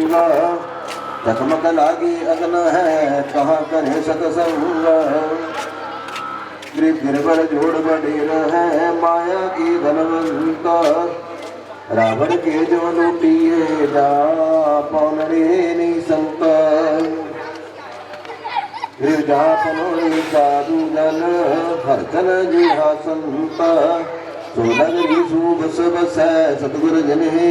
संगा चकमक लागी अगन है, कहाँ करे सतसंग गिर गिरवर जोड़ बडेर है, माया की धनवंता। रावण के जो लूटिए जा पौन रे निसंत। गिरजापनोई साधु जन संत। जी सै सतगुर जन हे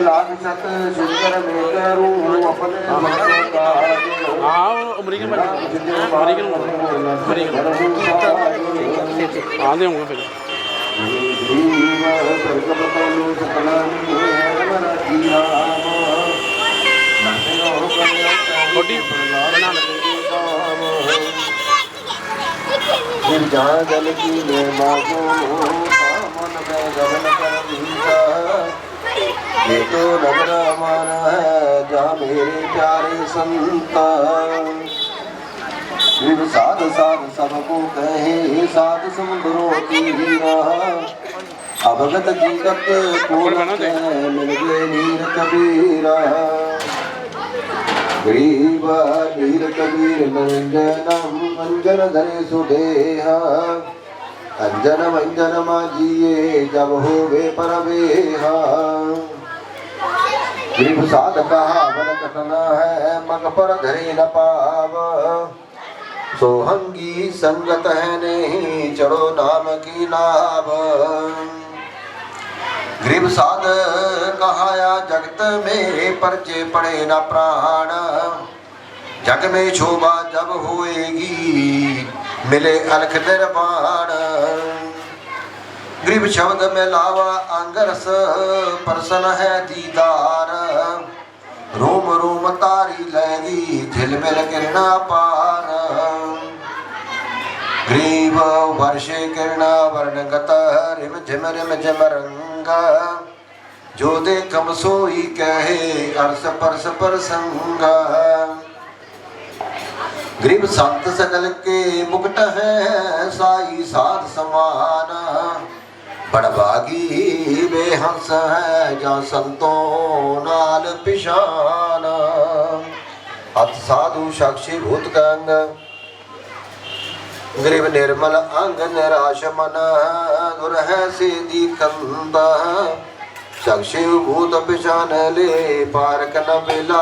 ਲਾਗ ਸਤ ਸੁੰਦਰ ਮੇਕਰੂ ਆਪਣੇ ਮਨ ਦਾ ਆਹ ਅਮਰੀਕਨ ਬਣ ਅਮਰੀਕਨ ਅਮਰੀਕਨ ਆਂਦੇ ਹੋਣਗੇ ਫਿਰ ਜੀਵ ਸਰਗਮ ਪਾਲੋ ਸਤਨਾ ਮਰਾ ਜੀਆ ਬੋਡੀ ਬਣਾ ਲੈ। ਜਾਨ ਜਲ ਕੀ ਲੈ ਮਾਗੋ ਸਾਮਨ ਮੈਂ ਗਗਨ ਕਰ ਵੀਤਾ ये तो नगर हमारा है जहाँ मेरे प्यारे संत फिर साध साध सबको कहे साध समुद्रों की हीरा। अवगत जीवत को मिल गए नीर कबीरा। गरीब नीर कबीर निरंजनम अंजन धरे सुदेहा। अंजन मंजन माजिए जब हो वे पर बेहा गरीब साध कहा बन है मग पर धरे न पाव सोहंगी संगत है नहीं चढ़ो नाम की नाव गरीब साध कहाया जगत में परचे पड़े न प्राण जग में शोभा जब होएगी मिले अलख निर्वाण गरीब शब्द में लावा अंगरस परसन है दीदार। ਰੋਮ ਰੋਮ ਤਾਰੀ ਲੈਂਦੀ ਝਿਲ ਮਿਲ ਕਿਰਣਾ ਪਾਰ। ਗਰੀਬ ਵਰਸ਼ੇ ਕਿਰਣਾ ਵਰਨ ਗਤ, ਰਿਮ ਝਿਮ ਰਿਮ ਝਿਮ ਰੰਗ। ਜੋ ਦੇ ਕਮ ਸੋਈ ਕਹੇ, ਅਰਸ ਪਰਸ ਪਰਸੰਗ। ਗਰੀਬ ਸੰਤ ਸਗਲ ਕੇ ਮੁਕਤ ਹੈ, ਸਾਈ ਸਾਧ ਸਮਾਨ। ਪੜਵਾਗੀ ਬੇਹੰਸ ਹੈ ਜਾਂ ਸੰਤੋਂ ਨਾਲ ਪਿਸ਼ਾਨ ਅਤ ਸਾਧੂ ਸ਼ਖਸੀ ਭੂਤ ਕੰਗ, ਗਰੀਬ ਨਿਰਮਲ ਅੰਗ ਨਿਰਾਸ਼ ਮਨ ਦੁਰ ਹੈ ਸੇਦੀ ਕੰਦਾ। ਸ਼ਖਸੀ ਭੂਤ ਪਿਸ਼ਾਨ ਲੈ ਪਾਰਕ ਨ ਬਿਲਾ